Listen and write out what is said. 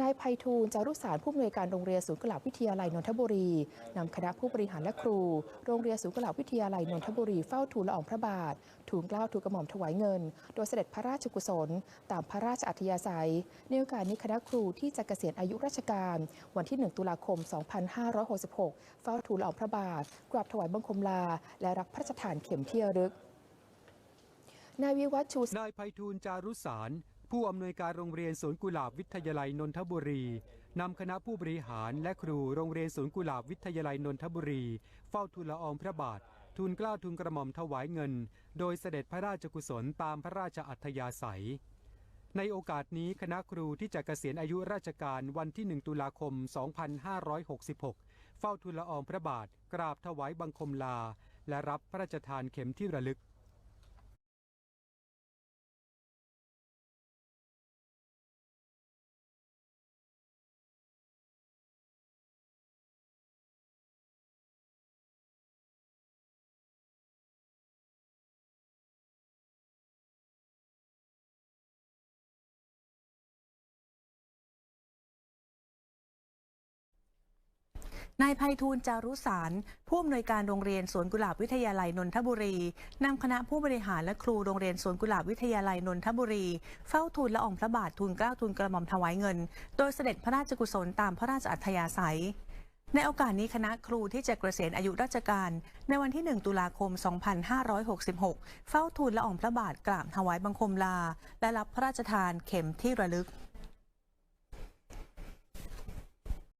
นายไพฑูรย์จารุสารผู้อำนวยการโรงเรียนศูนย์กหลาบวิทยาลัยนนทบุรีนำคณะผู้บริหารและครู โรงเรียนศูนย์กหลาบวิทยาลัยนนทบุรีเฝ้าทูลละอองพระบาท ทูลเกล้าทูลกระหม่อมถวายเงิน โดยเสด็จพระราชกุศล ตามพระราชอัธยาศัยในโอกาสนี้คณะครูที่จะเกษียณอายุราชการ วันที่ 1 ตุลาคม 2566 เฝ้าทูลละอองพระบาทกราบถวายบังคมลา และรับพระราชทานเข็มที่ระลึกนายวิวัฒชูนายไพฑูรย์จารุสาร ผู้อำนวยการโรงเรียนสวนกุหลาบวิทยาลัยนนทบุรีนำคณะผู้บริหารและครูโรงเรียนสวนกุหลาบวิทยาลัยนนทบุรี เฝ้าทูลละอองพระบาท ทูลเกล้าทูลกระหม่อมถวายเงิน โดยเสด็จพระราชกุศลตามพระราชอัธยาศัย ในโอกาสนี้คณะครูที่จะเกษียณอายุราชการวันที่ 1 ตุลาคม 2566 เฝ้าทูลละอองพระบาท กราบถวายบังคมลา และรับพระราชทานเข็มที่ระลึก นายไพฑูรย์จารุสาร ผู้อำนวยการโรงเรียนสวนกุหลาบวิทยาลัยนนทบุรีนำคณะผู้บริหารและครูโรงเรียนสวนกุหลาบวิทยาลัยนนทบุรี เฝ้าทูลละอองพระบาททูลเกล้าทูลกระหม่อมถวายเงิน โดยเสด็จพระราชกุศลตามพระราชอัธยาศัยในโอกาสนี้คณะครูที่จะเกษียณอายุราชการ ในวันที่ 1 ตุลาคม 2566 เฝ้าทูลละอองพระบาทกราบถวายบังคมลา และรับพระราชทานเข็มที่ระลึก